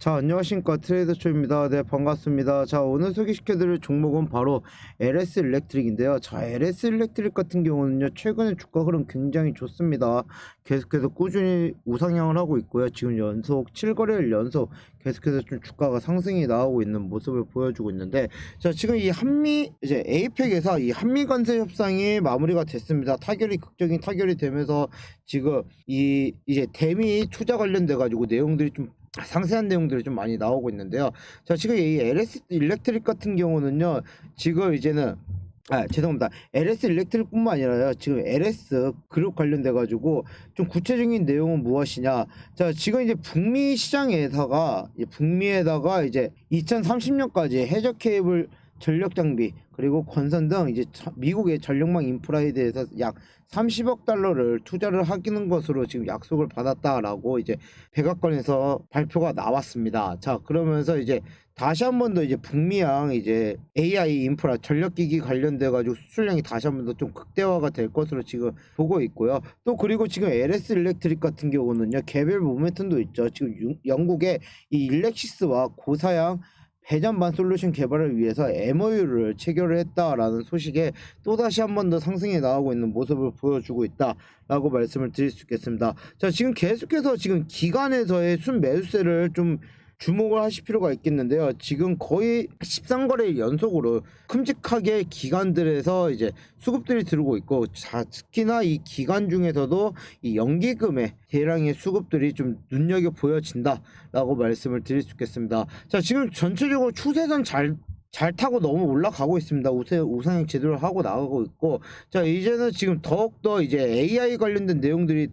자, 안녕하십니까. 트레이더초입니다. 네, 반갑습니다. 자, 오늘 소개시켜 드릴 종목은 바로 LS 일렉트릭인데요. 자, LS 일렉트릭 같은 경우는요, 최근에 주가 흐름 굉장히 좋습니다. 계속해서 꾸준히 우상향을 하고 있고요. 지금 연속 7거래일 연속 계속해서 좀 주가가 상승이 나오고 있는 모습을 보여주고 있는데, 자, 지금 이 한미, 이제 에이펙에서 이 한미 관세 협상이 마무리가 됐습니다. 타결이, 극적인 타결이 되면서 지금 이, 이제 대미 투자 관련돼 가지고 내용들이 좀 상세한 내용들이 좀 많이 나오고 있는데요. 자, 지금 이 LS 일렉트릭 같은 경우는요, 지금 이제는 아, 죄송합니다. LS 일렉트릭뿐만 아니라요. 지금 LS 그룹 관련돼 가지고 좀 구체적인 내용은 무엇이냐? 자, 지금 이제 북미 시장에다가 이 북미에다가 이제 2030년까지 해저 케이블 전력 장비 그리고 건선 등 이제 저- 미국의 전력망 인프라에 대해서 약 30억 달러를 투자를 하기는 것으로 지금 약속을 받았다라고 이제 백악관에서 발표가 나왔습니다. 자, 그러면서 이제 다시 한 번 더 이제 북미양 이제 AI 인프라 전력기기 관련돼 가지고 수출량이 다시 한 번 더 좀 극대화가 될 것으로 지금 보고 있고요. 또 그리고 지금 LS 일렉트릭 같은 경우는요. 개별 모멘텀도 있죠. 지금 유- 영국의 이 일렉시스와 고사양 배전반 솔루션 개발을 위해서 MOU를 체결을 했다라는 소식에 또다시 한 번 더 상승이 나오고 있는 모습을 보여주고 있다라고 말씀을 드릴 수 있겠습니다. 자, 지금 계속해서 지금 기관에서의 순 매수세를 좀 주목을 하실 필요가 있겠는데요. 지금 거의 13거래 연속으로 큼직하게 기관들에서 이제 수급들이 들어오고 있고, 자, 특히나 이 기관 중에서도 이 연기금의 대량의 수급들이 좀 눈여겨 보여진다라고 말씀을 드릴 수 있겠습니다. 자, 지금 전체적으로 추세선 잘잘 타고 너무 올라가고 있습니다. 우세, 우상향 제대로 하고 나가고 있고, 자, 이제는 지금 더욱더 이제 AI 관련된 내용들이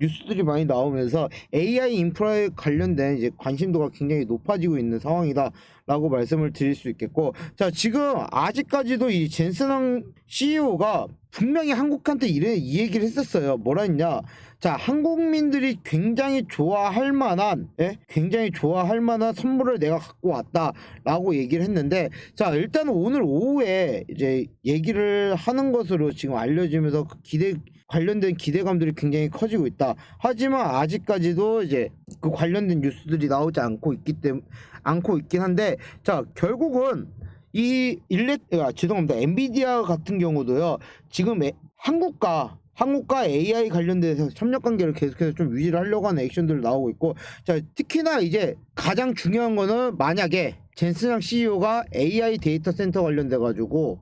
뉴스들이 많이 나오면서 AI 인프라에 관련된 이제 관심도가 굉장히 높아지고 있는 상황이다라고 말씀을 드릴 수 있겠고 자 지금 아직까지도 이 젠슨왕 CEO가 분명히 한국한테 이래 이 얘기를 했었어요. 뭐라 했냐 자 한국민들이 굉장히 좋아할 만한 예? 굉장히 좋아할 만한 선물을 내가 갖고 왔다라고 얘기를 했는데 자 일단 오늘 오후에 이제 얘기를 하는 것으로 지금 알려지면서 그 기대 관련된 기대감들이 굉장히 커지고 있다. 하지만 아직까지도 이제 그 관련된 뉴스들이 나오지 않고 있기 때문에 않고 있긴 한데 자 결국은 이 일렉 아, 죄송합니다 엔비디아 같은 경우도요 지금 에- 한국과 한국과 AI 관련돼서 협력 관계를 계속해서 좀 유지를 하려고 하는 액션들 나오고 있고 자 특히나 이제 가장 중요한 거는 만약에 젠슨양 CEO가 AI 데이터 센터 관련돼 가지고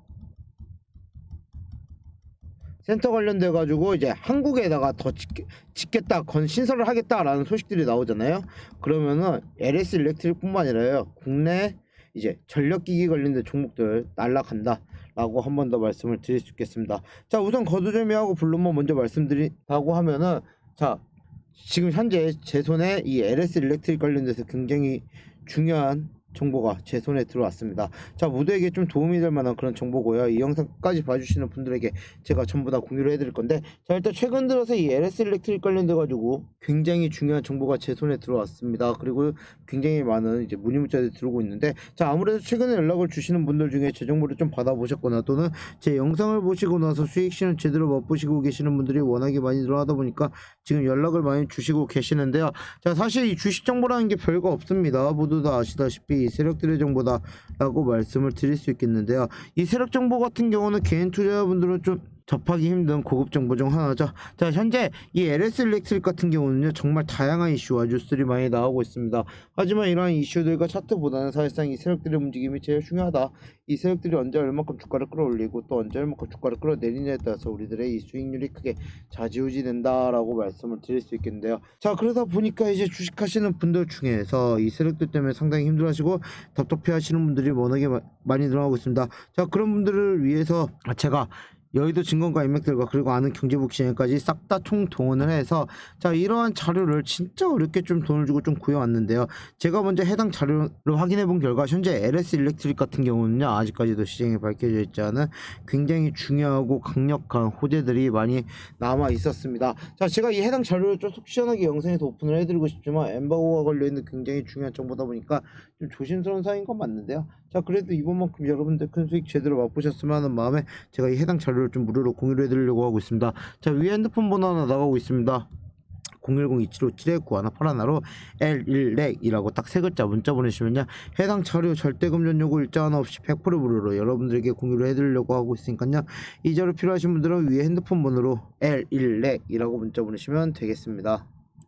센터 관련돼 가지고 이제 한국에다가 더 짓, 짓겠다 건 신설을 하겠다라는 소식들이 나오잖아요. 그러면은 LS 일렉트릭뿐만 아니라요 국내 이제 전력기기 관련된 종목들 날라간다 라고 한 번 더 말씀을 드릴 수 있겠습니다. 자 우선 거두절미하고 블룸만 먼저 말씀드린다고 하면은 자 지금 현재 제 손에 이 LS 일렉트릭 관련돼서 굉장히 중요한 정보가 제 손에 들어왔습니다. 자 모두에게 좀 도움이 될 만한 그런 정보고요. 이 영상 끝까지 봐주시는 분들에게 제가 전부 다 공유를 해드릴 건데 자 일단 최근 들어서 이 LS 일렉트릭 관련돼 가지고 굉장히 중요한 정보가 제 손에 들어왔습니다. 그리고 굉장히 많은 이제 문의 문자들이 들어오고 있는데 자 아무래도 최근에 연락을 주시는 분들 중에 제 정보를 좀 받아보셨거나 또는 제 영상을 보시고 나서 수익 실현 제대로 맛보시고 계시는 분들이 워낙에 많이 들어가다 보니까 지금 연락을 많이 주시고 계시는데요. 자 사실 이 주식 정보라는 게 별거 없습니다. 모두 다 아시다시피 이 세력들의 정보다라고 말씀을 드릴 수 있겠는데요. 이 세력 정보 같은 경우는 개인 투자자분들은 좀 접하기 힘든 고급 정보 중 하나죠. 자, 현재 이 LS 일렉트릭 같은 경우는요, 정말 다양한 이슈와 뉴스들이 많이 나오고 있습니다. 하지만 이러한 이슈들과 차트보다는 사실상 이 세력들의 움직임이 제일 중요하다. 이 세력들이 언제 얼마큼 주가를 끌어올리고 또 언제 얼마큼 주가를 끌어내리냐에 따라서 우리들의 이 수익률이 크게 좌지우지 된다라고 말씀을 드릴 수 있겠는데요. 자, 그러다 보니까 이제 주식하시는 분들 중에서 이 세력들 때문에 상당히 힘들어하시고 답답해 하시는 분들이 워낙에 마- 많이 늘어나고 있습니다. 자, 그런 분들을 위해서 제가 여의도 증권가 인맥들과 그리고 아는 경제복 시행까지 싹 다 총동원을 해서 자 이러한 자료를 진짜 어렵게 좀 돈을 주고 좀 구해왔는데요. 제가 먼저 해당 자료를 확인해 본 결과 현재 LS 일렉트릭 같은 경우는요 아직까지도 시장에 밝혀져 있지 않은 굉장히 중요하고 강력한 호재들이 많이 남아 있었습니다. 자 제가 이 해당 자료를 좀 속 시원하게 영상에서 오픈을 해드리고 싶지만 엠바고와 관련된 굉장히 중요한 정보다 보니까 좀 조심스러운 사인 건 맞는데요 자 그래도 이번만큼 여러분들 큰 수익 제대로 맛보셨으면 하는 마음에 제가 이 해당 자료를 좀 무료로 공유를 해드리려고 하고 있습니다. 자 위에 핸드폰 번호 하나 나가고 있습니다. 010-2757-9181로 L1렉이라고 딱 세 글자 문자 보내시면요. 해당 자료 절대 금전 요구 일자 하나 없이 100% 무료로 여러분들에게 공유를 해드리려고 하고 있으니까요. 이 자료 필요하신 분들은 위에 핸드폰 번호로 L1렉이라고 문자 보내시면 되겠습니다.